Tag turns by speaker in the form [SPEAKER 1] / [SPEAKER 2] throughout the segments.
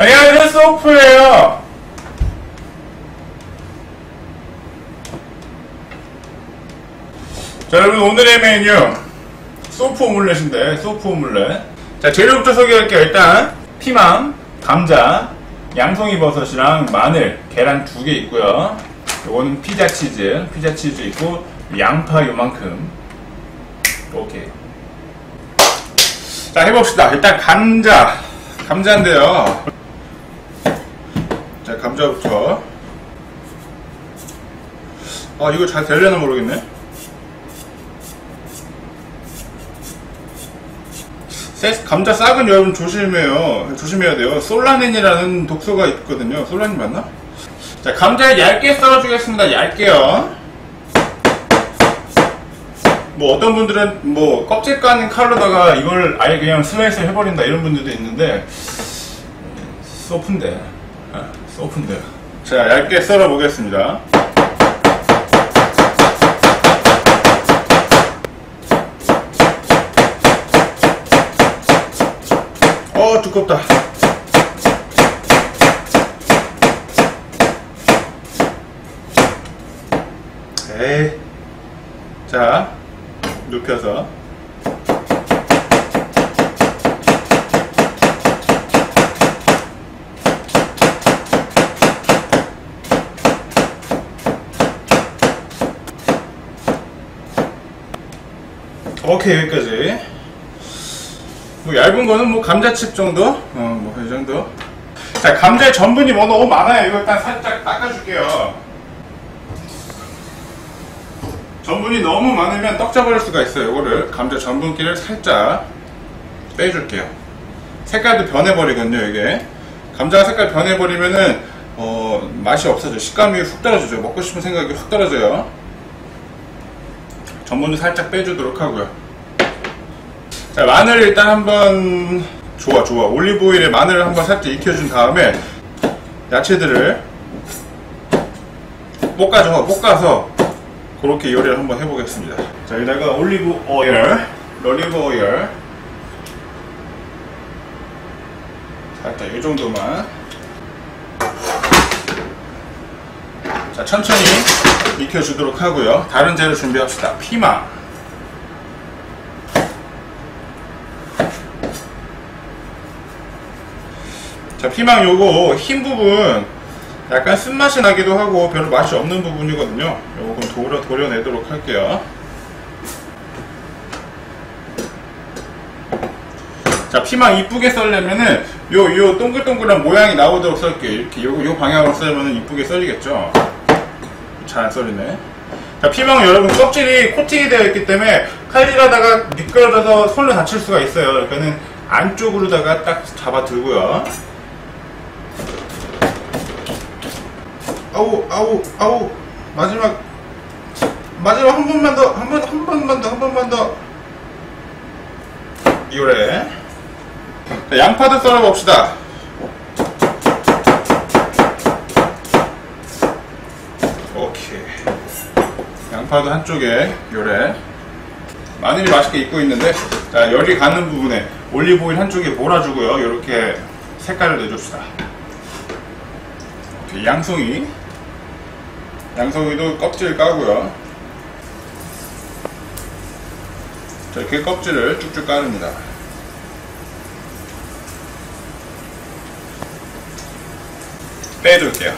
[SPEAKER 1] 안녕하세요, 소프예요. 자, 여러분, 오늘의 메뉴. 소프 오믈렛인데, 소프 오믈렛. 자, 재료부터 소개할게요. 일단, 피망, 감자, 양송이 버섯이랑 마늘, 계란 두 개 있고요. 요거는 피자 치즈, 피자 치즈 있고, 양파 요만큼. 오케이. 자, 해봅시다. 일단 감자. 감자인데요. 자, 감자부터. 아, 이거 잘 되려나 모르겠네. 세- 감자 싹은 여러분 조심해요. 조심해야 돼요. 솔라닌이라는 독소가 있거든요. 솔라닌 맞나? 자, 감자를 얇게 썰어주겠습니다. 얇게요. 뭐 어떤 분들은 뭐 껍질 까는 칼로다가 이걸 아예 그냥 슬라이스 해버린다 이런 분들도 있는데 소프인데 아, 소프인데. 자 얇게 썰어 보겠습니다. 어 두껍다. 에이. 자 눕혀서 오케이 여기까지 뭐 얇은 거는 뭐 감자칩 정도 어뭐 이 정도 자 감자에 전분이 뭐 너무 많아요 이거 일단 살짝 닦아줄게요 전분이 너무 많으면 떡 져버릴 수가 있어요. 이거를 감자 전분기를 살짝 빼줄게요. 색깔도 변해버리거든요, 이게. 감자가 색깔 변해버리면은, 어, 맛이 없어져. 식감이 훅 떨어지죠. 먹고 싶은 생각이 훅 떨어져요. 전분도 살짝 빼주도록 하고요. 자, 마늘 일단 한번, 좋아, 좋아. 올리브오일에 마늘을 한번 살짝 익혀준 다음에, 야채들을 볶아줘, 볶아서, 그렇게 요리를 한번 해보겠습니다. 자, 여기다가 올리브 오일, 올리브 오일. 살짝 이 정도만. 자, 천천히 익혀주도록 하고요. 다른 재료 준비합시다. 피망. 자, 피망 요거 흰 부분 약간 쓴맛이 나기도 하고 별로 맛이 없는 부분이거든요. 요건 도려, 도려내도록 할게요. 자, 피망 이쁘게 썰려면은 요, 요 동글동글한 모양이 나오도록 썰게요. 이렇게 요, 요 방향으로 썰면은 이쁘게 썰리겠죠. 잘 안 썰리네. 자, 피망은 여러분 껍질이 코팅이 되어 있기 때문에 칼질하다가 미끄러져서 손을 다칠 수가 있어요. 그러니까는 안쪽으로다가 딱 잡아 들고요. 아우 아우 아우 마지막 마지막 한 번만 더 한 번 한 번만 더 한 번만 더 이거래 자, 양파도 썰어 봅시다 오케이 양파도 한쪽에 요래. 마늘이 맛있게 익고 있는데 자 열이 가는 부분에 올리브오일 한쪽에 몰아주고요. 이렇게 색깔을 내줍시다. 오케이, 양송이. 양송이도 껍질 까고요. 자, 이렇게 껍질을 쭉쭉 까릅니다. 빼둘게요.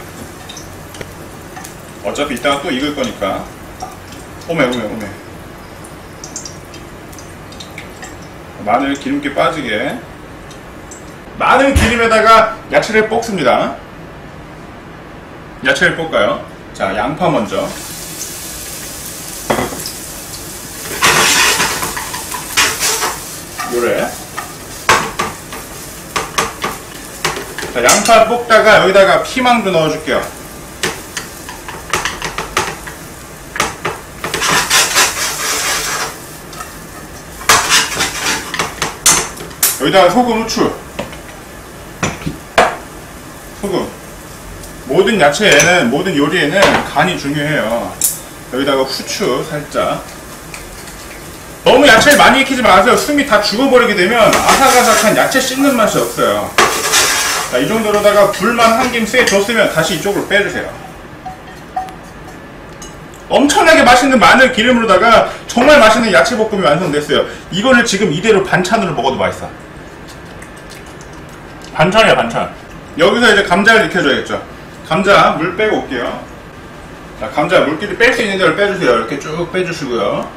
[SPEAKER 1] 어차피 이따가 또 익을 거니까 오메 오메 오메 마늘 기름기 빠지게 많은 기름에다가 야채를 볶습니다 야채를 볶아요. 자, 양파 먼저. 요래. 자, 양파 볶다가 여기다가 피망도 넣어줄게요. 여기다가 소금, 후추. 소금. 모든 야채에는 모든 요리에는 간이 중요해요. 여기다가 후추 살짝. 너무 야채를 많이 익히지 마세요. 숨이 다 죽어버리게 되면 아삭아삭한 야채 씹는 맛이 없어요. 자, 이 정도로다가 불만 한김쎄 줬으면 다시 이쪽으로 빼주세요. 엄청나게 맛있는 마늘 기름으로다가 정말 맛있는 야채 볶음이 완성됐어요. 이거를 지금 이대로 반찬으로 먹어도 맛있어. 반찬이야, 반찬. 여기서 이제 감자를 익혀줘야겠죠. 감자 물 빼고 올게요. 자, 감자 물기를 뺄 수 있는 대로 빼주세요. 이렇게 쭉 빼주시고요.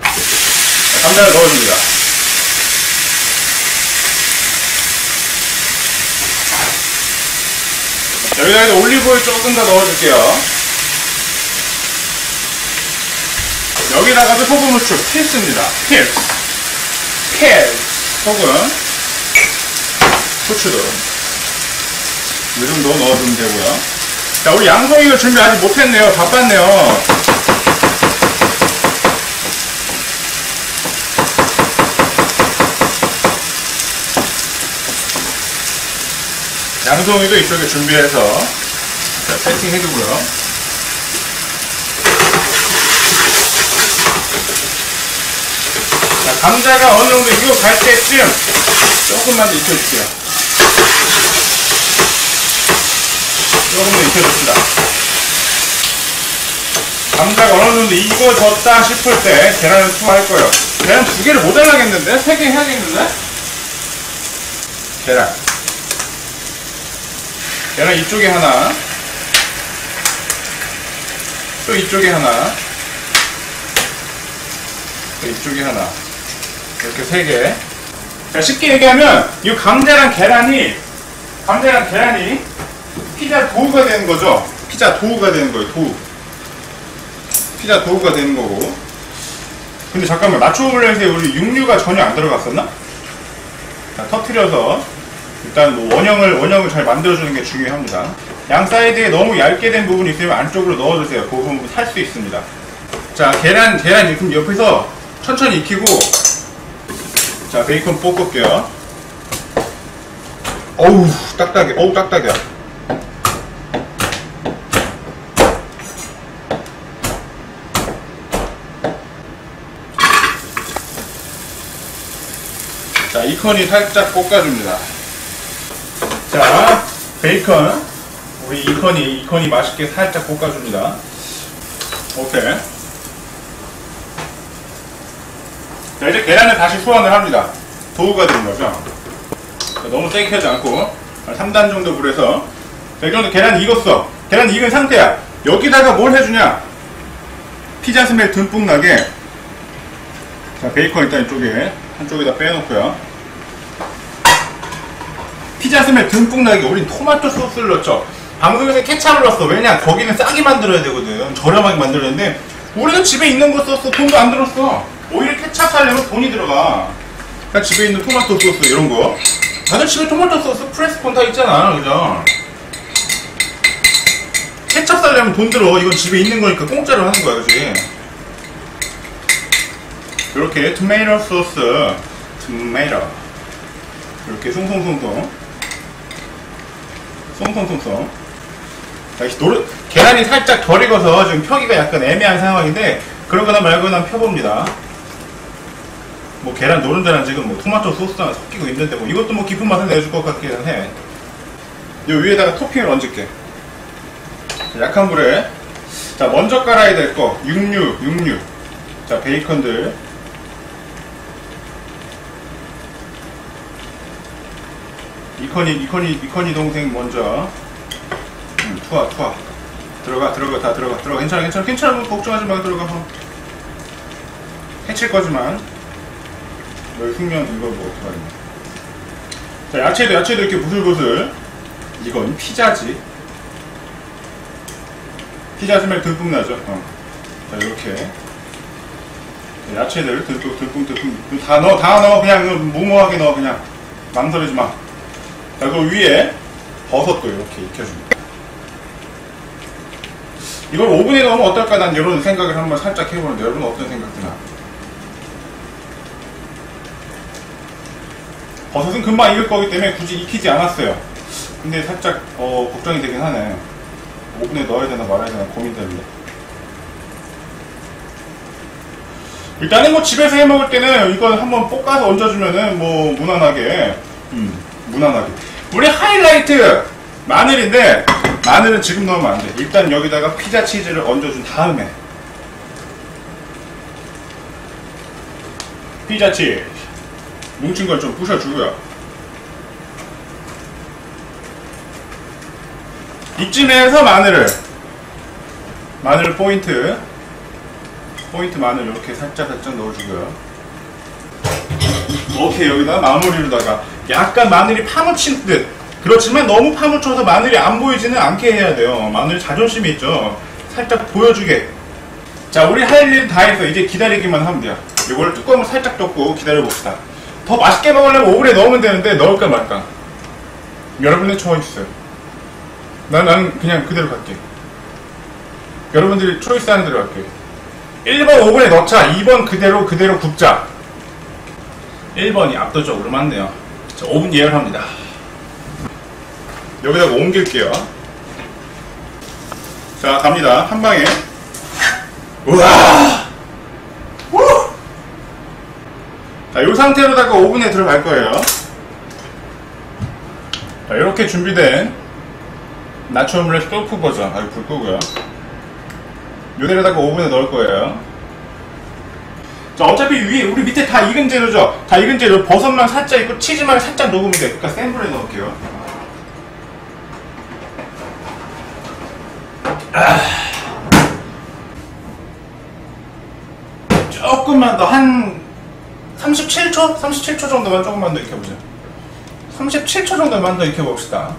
[SPEAKER 1] 자, 감자를 넣어줍니다. 여기다 올리브오일 조금 더 넣어줄게요. 여기다가도 소금 후추 필수입니다. 필수. 필수. 소금. 후추도. 이 정도 넣어주면 되고요. 자, 우리 양송이가 준비 아직 못했네요. 바빴네요. 양송이도 이쪽에 준비해서 자, 세팅해두고요. 감자가 어느 정도 익어갈 때쯤 조금만 더 익혀줄게요. 조금 더 익혀줍시다. 감자가 어느 정도 익어졌다 싶을 때 계란을 투하할 거예요. 계란 두 개를 모자라겠는데? 세 개 해야겠는데? 계란. 계란 이쪽에 하나. 또 이쪽에 하나. 또 이쪽에 하나. 이렇게 세 개. 자, 쉽게 얘기하면, 이 감자랑 계란이, 감자랑 계란이 피자 도우가 되는 거죠? 피자 도우가 되는 거예요, 도우. 피자 도우가 되는 거고. 근데 잠깐만, 나초블렌스에 우리 육류가 전혀 안 들어갔었나? 자, 터트려서, 일단 뭐 원형을, 원형을 잘 만들어주는 게 중요합니다. 양 사이드에 너무 얇게 된 부분이 있으면 안쪽으로 넣어주세요. 그 부분 살수 있습니다. 자, 계란, 계란 익힌 옆에서 천천히 익히고, 자, 베이컨 볶을게요. 어우, 딱딱해. 어우, 딱딱해. 자, 이컨이 살짝 볶아줍니다. 자, 베이컨. 우리 이컨이, 이컨이 맛있게 살짝 볶아줍니다. 오케이. 자, 이제 계란을 다시 소환을 합니다. 도우가 되는 거죠. 자, 너무 세게 하지 않고, 3단 정도 불에서. 자, 이 정도 계란 익었어. 계란 익은 상태야. 여기다가 뭘 해주냐? 피자 스멜 듬뿍 나게. 자, 베이컨 일단 이쪽에, 한쪽에다 빼놓고요. 피자 스멜 듬뿍 나게 우린 토마토 소스를 넣었죠. 방송에서 케찹을 넣었어. 왜냐? 거기는 싸게 만들어야 되거든. 저렴하게 만들어야 되는데, 우리는 집에 있는 거 썼어. 돈도 안 들었어. 오히려 케찹 사려면 돈이 들어가. 그러니까 집에 있는 토마토 소스 이런 거. 다들 집에 토마토 소스 프레스콘 다 있잖아. 그죠? 케찹 사려면 돈 들어. 이건 집에 있는 거니까 공짜로 하는 거야. 그지? 이렇게 토마토 소스. 토마토. 이렇게 송송송송. 송송송송. 노릇, 계란이 살짝 덜 익어서 지금 펴기가 약간 애매한 상황인데 그러거나 말거나 펴봅니다. 뭐 계란 노른자랑 지금 뭐 토마토 소스랑 섞이고 있는데 뭐 이것도 뭐 깊은 맛을 내줄 것 같기는 해. 요 위에다가 토핑을 얹을게. 약한 불에. 자 먼저 깔아야 될 거. 육류 육류. 자 베이컨들. 이컨이 이컨이 이컨이 동생 먼저. 음, 투하 투하. 들어가 들어가 다 들어가. 들어가. 괜찮아 괜찮아. 괜찮아. 뭐 걱정하지 말고 들어가. 어. 해칠 거지만 여기 숙면 이거 뭐 어떡하냐 자 야채도 야채도 이렇게 부슬부슬. 이건 피자지. 피자 스멜 듬뿍 나죠? 어. 자 이렇게. 야채들 듬뿍 듬뿍 듬뿍. 다 넣어 다 넣어. 그냥 무모하게 넣어 그냥. 망설이지 마. 자, 그 위에 버섯도 이렇게 익혀줍니다. 이걸 오븐에 넣으면 어떨까? 난 이런 생각을 한번 살짝 해보는데 여러분 어떤 생각 드나? 버섯은 금방 익을 거기 때문에 굳이 익히지 않았어요. 근데 살짝 어, 걱정이 되긴 하네. 오븐에 넣어야 되나 말아야 되나 고민되는데. 일단은 뭐 집에서 해 먹을 때는 이건 한번 볶아서 얹어주면은 뭐 무난하게, 음, 무난하게. 우리 하이라이트 마늘인데 마늘은 지금 넣으면 안 돼. 일단 여기다가 피자 치즈를 얹어준 다음에 피자 치즈 뭉친 걸 좀 부셔주고요. 이쯤에서 마늘을 마늘 포인트 포인트 마늘 이렇게 살짝 살짝 넣어주고요. 오케이 여기다 마무리로다가 약간 마늘이 파묻힌 듯 그렇지만 너무 파묻혀서 마늘이 안 보이지는 않게 해야 돼요. 마늘 자존심이 있죠. 살짝 보여주게. 자 우리 할 일 다 해서 이제 기다리기만 하면 돼요. 이걸 뚜껑을 살짝 덮고 기다려 봅시다. 더 맛있게 먹으려면 오븐에 넣으면 되는데 넣을까 말까. 여러분의 초이스. 난, 나는 그냥 그대로 갈게. 여러분들이 초이스 하는 대로 갈게. 1번 오븐에 넣자. 2번 그대로 그대로 굽자. 1번이 압도적으로 많네요. 자, 5분 예열합니다. 여기다가 옮길게요. 자, 갑니다. 한 방에. 우와! 우! 자, 이 상태로다가 오븐에 들어갈 거예요. 자, 이렇게 준비된 나초 오믈렛 소프 버전. 아, 불 끄고요. 요대로다가 오븐에 넣을 거예요. 자, 어차피 위에, 우리 밑에 다 익은 재료죠? 다 익은 재료, 버섯만 살짝 있고, 치즈만 살짝 녹으면 돼. 그러니까 센 불에 넣을게요. 아. 조금만 더, 한, 37초? 37초 정도만 조금만 더 익혀보자. 37초 정도만 더 익혀봅시다.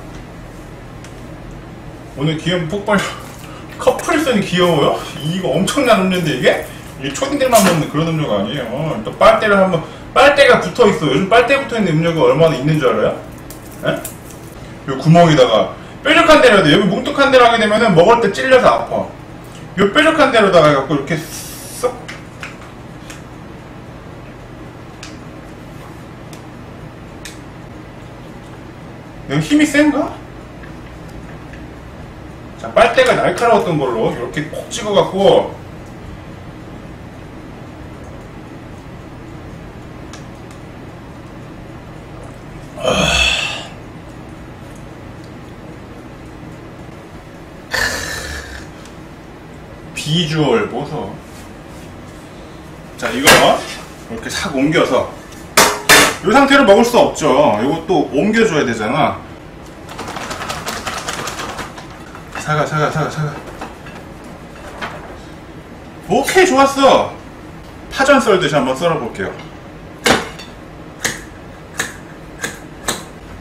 [SPEAKER 1] 오늘 귀여운 폭발, 커플선이 귀여워요? 이거 엄청난 음료인데, 이게? 이게 초딩들만 먹는 그런 음료가 아니에요. 또 빨대를 한번 빨대가 붙어 있어. 요즘 빨대 붙어 있는 음료가 얼마나 있는 줄 알아요? 예? 요 구멍에다가 뾰족한 데로 돼. 여기 뭉툭한 데로 하게 되면은 먹을 때 찔려서 아파. 요 뾰족한 데로다가 갖고 이렇게 여기 힘이 센가? 자, 빨대가 날카로웠던 걸로 이렇게 콕 찍어갖고 비주얼 보소. 자, 이거 이렇게 싹 옮겨서 이 상태로 먹을 수 없죠. 이것도 옮겨줘야 되잖아. 사과, 사과, 사과, 사과. 오케이, 좋았어. 파전 썰듯이 한번 썰어볼게요.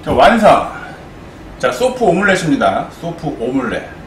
[SPEAKER 1] 자, 완성. 자, 소프 오믈렛입니다. 소프 오믈렛.